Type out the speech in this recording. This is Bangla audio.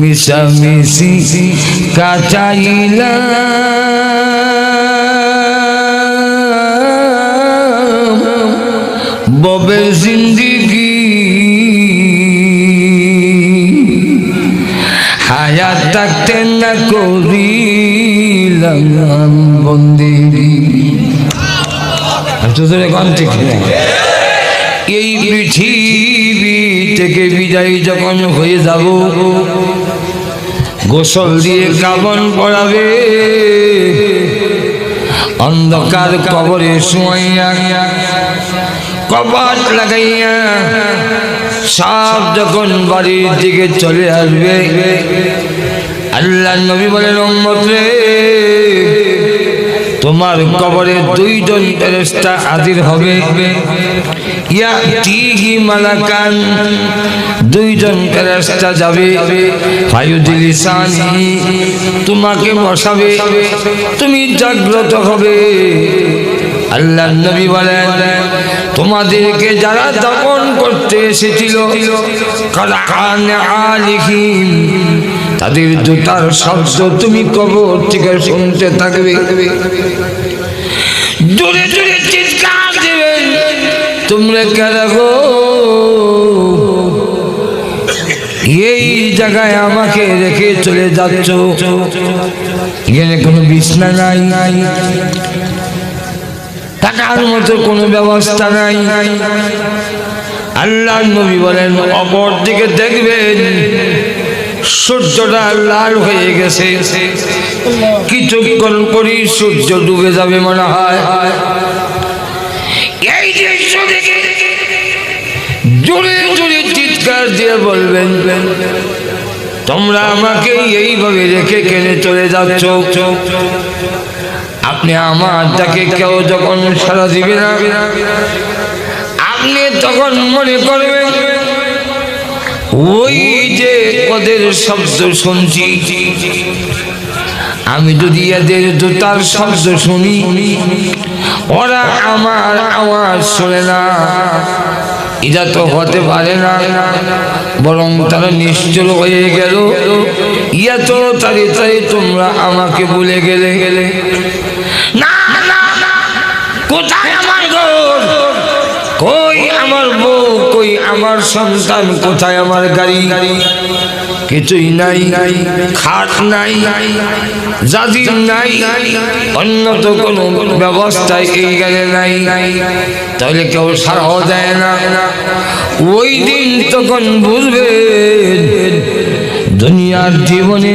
মিশামিশি কাচাইলা ববে জিন্দিগি। হায়াত থাকতে না করিলাম বন্দিরি তোদের গান ঠিক এই পৃথিবী থেকে বিদায় যখন হয়ে যাব, গোসল দিয়ে কাবন পড়াবে অন্ধকার কবরে শুয়াইয়া, কপাট লাগাইয়া সব যখন বাড়ির দিকে চলে আসবে, আল্লাহ নবী বলেন রে তোমার কবরে দুইজন ফেরেশতা হাজির হবে। ইয়া তিহি মালাকান, দুইজন ফেরেশতা যাবে। ফায়ুদিলিসানি তোমাকে বসাবে। তুমি জাগ্রত হবে। আল্লাহ নবী বলেন, তোমাদেরকে যারা দমন করতে এসেছিল কালাকান আলিহিম তাদের জুতার শব্দ তুমি কবর থেকে শুনতে থাকবে। জোরে জোরে চিৎকার তোমরা কেন গো? এই জায়গায় আমাকে রেখে চলে যাচ্ছ। এখানে কোনো বিছনা নাই। টাকার মতো কোনো ব্যবস্থা নাই। আল্লাহ নবী বলেন, অপর দিকে দেখবেন সূর্যটা লাল হয়ে গেছে। কিছুক্ষণ পরই সূর্য ডুবে যাবে মনে হয়। চিৎকার দিয়ে বলবেন, তোমরা আমাকে এইভাবে রেখে কেনে চলে যাচ্ছ। আপনি আমার তাকে কেউ যখন সারা দিবে না, আপনি তখন মনে করবেন ওই যে কদের শব্দ শুনছি। আমি যদি এদের জুতার শব্দ শুনি, ওরা আমার আওয়াজ শোনে না। এটা তো হতে পারে না, বরং তারা নিশ্চল হয়ে গেল। ইয়া তো তাড়ি তাড়ি তোমরা আমাকে বলে গেলে। গেলে না, কোথায় আমার ঘর? কই আমার বউ? কই, আমার সন্তান কোথায়? আমার গাড়ি গাড়ি। কিছুই নাই নাই খাট নাই নাই জাজির নাই, অন্য তো কোনো ব্যবস্থায় এই গেলে নাই। নাই তাহলে কেউ সারাও দেয় না। ওই দিন তখন বুঝবে দুনিয়ার জীবনে